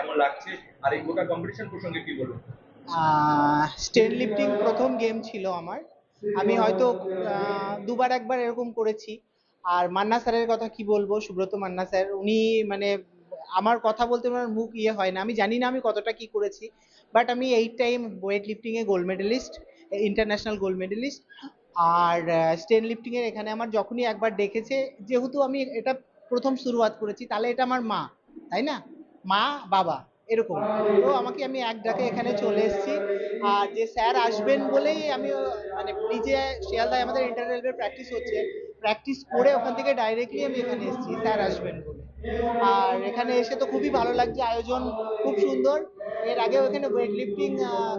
কেমন লাগছে? আর এই গোটা কম্পিটিশন প্রসঙ্গে কি বলবেন? স্টেন লিফটিং প্রথম গেম ছিল আমার। আমি হয়তো দুবার একবার এরকম করেছি। আর মান্না স্যারের কথা কি বলব? সুব্রত মান্না স্যার, উনি মানে আমার কথা বলতে ওনার মুখ ইয়ে হয় না। আমি জানি না আমি কতটা কি করেছি বাট আমি এইট টাইম ওয়েট লিফটিং এ gold medalist international gold medalist আর স্টেন লিফটিং এর এখানে আমার যখনই একবার ডেকেছে যেহেতু আমি এটা প্রথম শুরুয়াত করেছি, তাহলে এটা আমার মা, তাই না? মা, বাবা, এরকম। তো আমাকে আমি এক ডাকে এখানে চলে এসেছি। আর যে স্যার আসবেন বলেই আমি মানে নিজে শিয়ালদায় আমাদের ইন্টার রেলওয়ে প্র্যাকটিস হচ্ছে। প্র্যাকটিস করে ওখান থেকে ডাইরেক্টলি আমি এখানে এসেছি, স্যার আসবেন বলে। আর এখানে এসে তো খুবই ভালো লাগছে, আয়োজন খুব সুন্দর। এর আগেও এখানে ওয়েট লিফটিং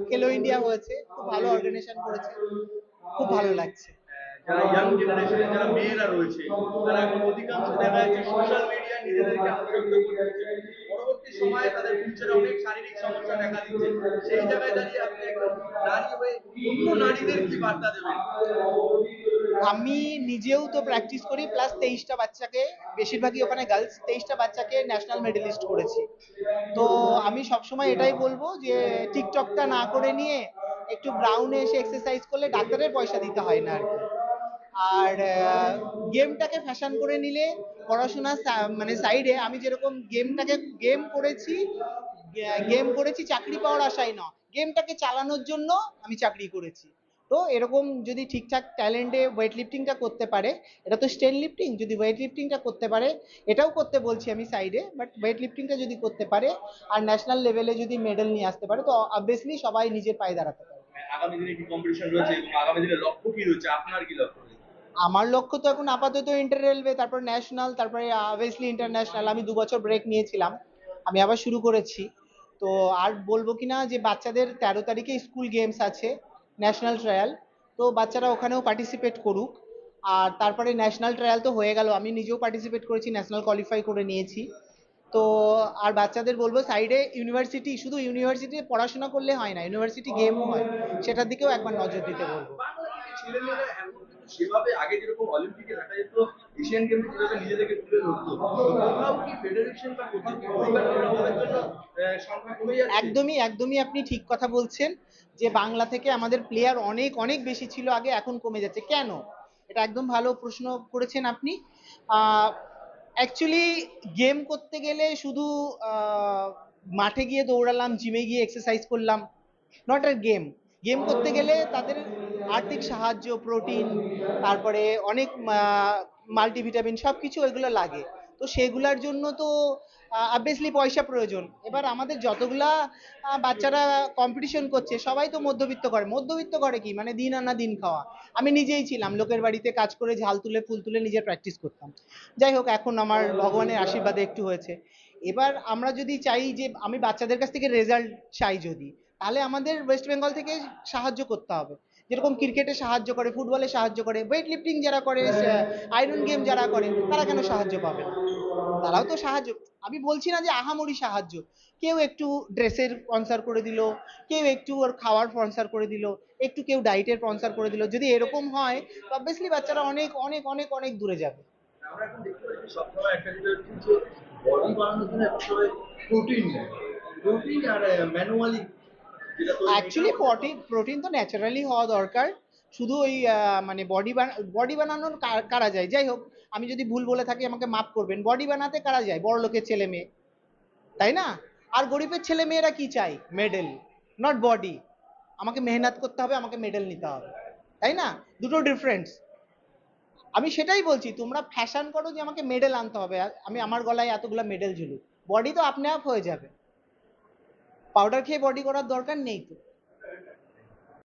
খেলো ইন্ডিয়া হয়েছে, খুব ভালো অর্গানাইজেশন করেছে, খুব ভালো লাগছে। যারা ইয়াং জেনারেশনের যারা মেয়েরা রয়েছে, তারা অধিকাংশ দেখা যাচ্ছে সোশ্যাল মিডিয়া নিজেদেরকে আসক্ত করে তাদের ফিউচারে অনেক শারীরিক সমস্যা দেখা দিচ্ছে। সেই জায়গায় দাঁড়িয়ে আপনি নারী হয়ে অন্য নারীদের কি বার্তা দেবেন? আমি নিজেও তো প্র্যাকটিস করি প্লাস তেইশটা বাচ্চাকে, বেশিরভাগই ওখানে গার্লস তেইশটা বাচ্চাকে ন্যাশনাল মেডেলিস্ট করেছি। তো আমি সবসময় এটাই বলব যে, টিকটকটা না করে নিয়ে একটু গ্রাউন্ডে এসে এক্সারসাইজ করলে ডাক্তারের পয়সা দিতে হয় না আর কি। আর গেমটাকে ফ্যাশন করে নিলে পড়াশোনার সা- মানে সাইডে আমি যেরকম গেমটাকে গেম করেছি গেম করেছি, চাকরি পাওয়ার আশায় না গেমটাকে চালানোর জন্য আমি চাকরি করেছি। তো এরকম যদি ঠিকঠাক ট্যালেন্টে ওয়েট লিফটিংটা করতে পারে, এটা তো স্টেন লিফটিং যদি ওয়েট লিফটিংটা করতে পারে, এটাও করতে বলছি আমি সাইডে বাট ওয়েট লিফটিংটা যদি করতে পারে, আর ন্যাশনাল লেভেলে যদি মেডেল নিয়ে আসতে পারে, তো অবভিয়াসলি সবাই নিজের পায়ে দাঁড়াতে পারে আগামী দিনে কি কম্পিটিশন রয়েছে? এবং আগামী দিনে লক্ষ্য কি রয়েছে? আপনার কি লক্ষ্য রয়েছে? আমার লক্ষ্য তো এখন আপাতত ইন্টার রেলওয়ে তারপর ন্যাশনাল তারপরে অবভিয়াসলি ইন্টারন্যাশনাল আমি দু বছর ব্রেক নিয়েছিলাম। আমি আবার শুরু করেছি। তো আর বলব কিনা যে বাচ্চাদের তেরো তারিখে স্কুল গেমস আছে ন্যাশনাল ট্রায়াল তো বাচ্চারা ওখানেও পার্টিসিপেট করুক। আর তারপরে ন্যাশনাল ট্রায়াল তো হয়ে গেল। আমি নিজেও পার্টিসিপেট করেছি ন্যাশনাল কোয়ালিফাই করে নিয়েছি। তো আর বাচ্চাদের বলব সাইডে ইউনিভার্সিটি শুধু ইউনিভার্সিটি পড়াশোনা করলে হয় না ইউনিভার্সিটি গেমও হয়। সেটার দিকেও একবার নজর দিতে বলব। সেভাবে আগে যেরকম অলিম্পিকে দেখা যেত এশিয়ান গেমে যেভাবে নিজেদেরকে তুলে ধরতো। কি একদমই একদমই আপনি ঠিক কথা বলছেন যে বাংলা থেকে আমাদের প্লেয়ার অনেক অনেক বেশি ছিল আগে, এখন কমে যাচ্ছে। কেন? এটা একদম ভালো প্রশ্ন করেছেন আপনি। অ্যাকচুয়ালি গেম করতে গেলে শুধু মাঠে গিয়ে দৌড়ালাম জিমে গিয়ে এক্সারসাইজ করলাম নট আ গেম গেম করতে গেলে তাদের আর্থিক সাহায্য প্রোটিন তারপরে অনেক মাল্টিভিটামিন সব কিছু ওইগুলো লাগে। তো সেগুলার জন্য তো অবভিয়াসলি পয়সা প্রয়োজন। এবার আমাদের যতগুলা বাচ্চারা কম্পিটিশন করছে, সবাই তো মধ্যবিত্ত করে। মধ্যবিত্ত করে কি? মানে দিন আনা দিন খাওয়া। আমি নিজেই ছিলাম, লোকের বাড়িতে কাজ করে ঝাল তুলে, ফুল তুলে নিজের প্র্যাকটিস করতাম। যাই হোক, এখন আমার ভগবানের আশীর্বাদে একটু হয়েছে। এবার আমরা যদি চাই যে, আমি বাচ্চাদের কাছ থেকে রেজাল্ট চাই যদি তাহলে আমাদের ওয়েস্ট বেঙ্গল থেকে সাহায্য করতে হবে। যেরকম ক্রিকেটে সাহায্য করে ফুটবলে সাহায্য করে ওয়েট লিফটিং যারা করে আয়রন গেম যারা করে, তারা কেন সাহায্য পাবে না? তারাও তো সাহায্য। আমি বলছি না যে আহামরি সাহায্য। কেউ একটু ড্রেসের স্পন্সর করে দিল, কেউ একটু ওর খাওয়ার স্পন্সর করে দিল, একটু কেউ ডাইটের স্পন্সর করে দিল। যদি এরকম হয় অবভিয়াসলি বাচ্চারা অনেক অনেক অনেক অনেক দূরে যাবে। আমরা এখন দেখতে পাচ্ছি একটা জিনিস বডি জন্য প্রোটিন প্রোটিন আর ম্যানুয়ালি অ্যাকচুয়ালি প্রোটিন প্রোটিন তো ন্যাচারালি হওয়া দরকার। শুধু ওই মানে বডি বডি বানানোর কারা যায়? যাই হোক, আমি যদি ভুল বলে থাকি, আমাকে মাফ করবেন। বডি বানাতে কারা যায়? বড় লোকের ছেলে মেয়ে। তাই না? আর গরিবের ছেলে মেয়েরা কি চাই মেডেল নট বডি আমাকে মেহনত করতে হবে, আমাকে মেডেল নিতে হবে। তাই না? দুটো ডিফারেন্স আমি সেটাই বলছি, তোমরা ফ্যাশন করো যে আমাকে মেডেল আনতে হবে। আমি, আমার গলায় এতগুলো মেডেল ঝুলুক। বডি তো আপনি আপ হয়ে যাবে। পাউডার খেয়ে বডি করার দরকার নেই তো।